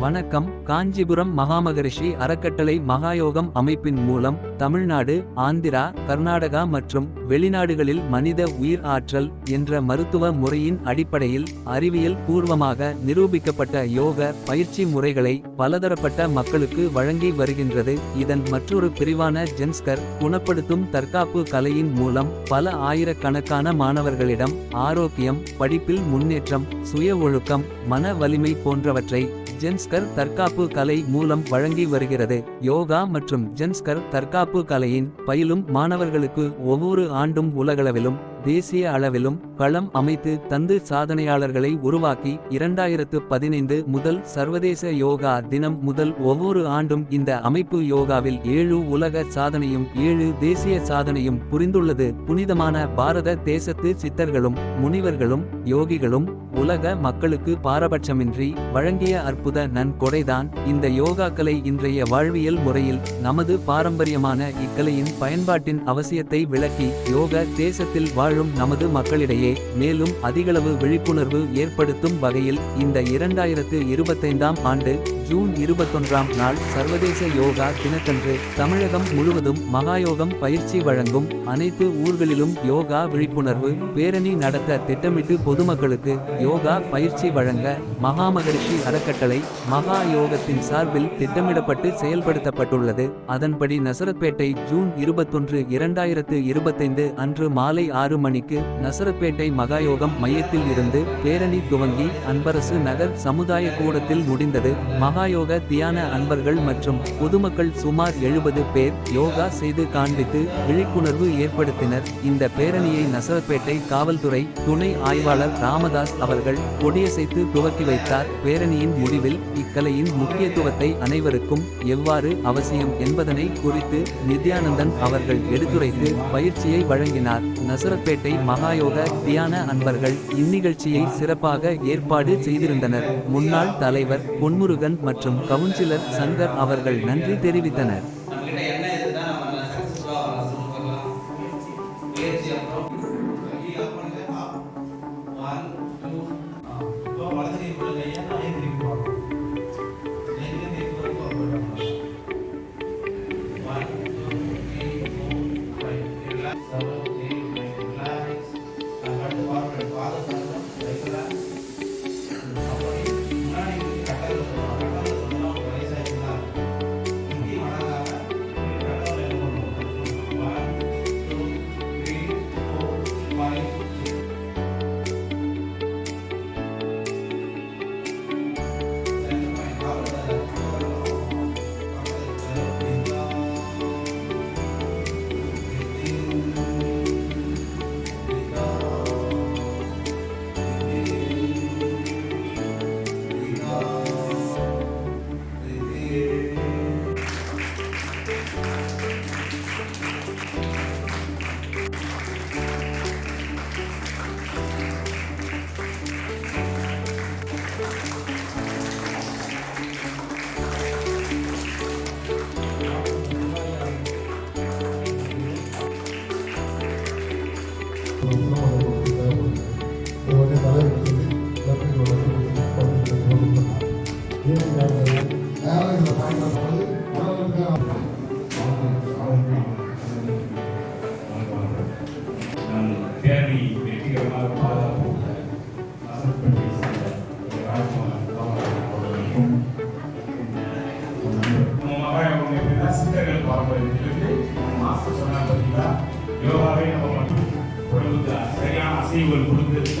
வணக்கம். காஞ்சிபுரம் மகாமகரிஷி அறக்கட்டளை மகாயோகம் அமைப்பின் மூலம் தமிழ்நாடு ஆந்திரா கர்நாடகா மற்றும் வெளிநாடுகளில் மனித உயிர் ஆற்றல் என்ற மருத்துவ முறையின் அடிப்படையில் அறிவியல் பூர்வமாக நிரூபிக்கப்பட்ட யோக பயிற்சி முறைகளை பலதரப்பட்ட மக்களுக்கு வழங்கி வருகின்றது. இதன் மற்றொரு பிரிவான ஜென்ஸ்கர் குணப்படுத்தும் தற்காப்பு கலையின் மூலம் பல ஆயிரக்கணக்கான மாணவர்களிடம் ஆரோக்கியம் படிப்பில் முன்னேற்றம் சுய ஒழுக்கம் மன வலிமை போன்றவற்றை ஜென்ஸ்கர் தற்காப்பு கலை மூலம் வழங்கி வருகிறது. யோகா மற்றும் ஜென்ஸ்கர் தற்காப்பு கலையின் பயிலும் மாணவர்களுக்கு ஒவ்வொரு ஆண்டும் உலகளவிலும் தேசிய அளவிலும் களம் அமைத்து தந்து சாதனையாளர்களை உருவாக்கி இரண்டாயிரத்து பதினைந்து முதல் சர்வதேச யோகா தினம் முதல் ஒவ்வொரு ஆண்டும் இந்த அமைப்பு யோகாவில் ஏழு உலக சாதனையும் ஏழு தேசிய சாதனையும் புரிந்துள்ளது. புனிதமான பாரத தேசத்து சித்தர்களும் முனிவர்களும் யோகிகளும் உலக மக்களுக்கு பாரபட்சமின்றி வழங்கிய அற்புத நன்கொடைதான் இந்த யோகாக்கலை இன்றைய வாழ்வியல் முறையில் நமது பாரம்பரியமான இக்கலையின் பயன்பாட்டின் அவசியத்தை விளக்கி யோக தேசத்தில் வாழும் நமது மக்களிடையே மேலும் அதிகளவு விழிப்புணர்வு ஏற்படுத்தும் வகையில் இந்த இரண்டாயிரத்து இருபத்தைந்தாம் ஆண்டு ஜூன் இருபத்தொன்றாம் நாள் சர்வதேச யோகா தினத்தன்று தமிழகம் முழுவதும் மகாயோகம் பயிற்சி வழங்கும் அனைத்து ஊர்களிலும் யோகா விழிப்புணர்வு பேரணி நடத்த திட்டமிட்டு பொதுமக்களுக்கு யோகா பயிற்சி வழங்க மகாமகரிஷி அறக்கட்டளை மகா யோகத்தின் சார்பில் திட்டமிடப்பட்டு செயல்படுத்தப்பட்டுள்ளது. அதன்படி நசரத்பேட்டை ஜூன் இருபத்தொன்று இரண்டாயிரத்து இருபத்தைந்து அன்று மாலை ஆறு மணிக்கு நசரத்பேட்டை மகாயோகம் மையத்தில் இருந்து பேரணி துவங்கி அன்பரசு நகர் சமுதாய கூடத்தில் முடிந்தது. மகாயோக தியான அன்பர்கள் மற்றும் பொதுமக்கள் சுமார் எழுபது பேர் யோகா செய்து காண்பித்து விழிப்புணர்வு ஏற்படுத்தினர். இந்த பேரணியை நசரத்பேட்டை காவல்துறை துணை ஆய்வாளர் ராமதாஸ் அவர்கள் கொடியசைத்து துவக்கி வைத்தார். பேரணியின் முடிவில் இக்கலையின் முக்கியத்துவத்தை அனைவருக்கும் எவ்வாறு அவசியம் என்பதனை குறித்து நித்யானந்தன் அவர்கள் எடுத்துரைத்து பயிற்சியை வழங்கினார். நசரத்பேட்டை மகாயோக தியான அன்பர்கள் இந்நிகழ்ச்சியை சிறப்பாக ஏற்பாடு செய்திருந்தனர். முன்னாள் தலைவர் பொன்முருகன் மற்றும் கவுன்சிலர் சங்கர் அவர்கள் நன்றி தெரிவித்தனர். వ్యవహారైన சரியான கொடுத்து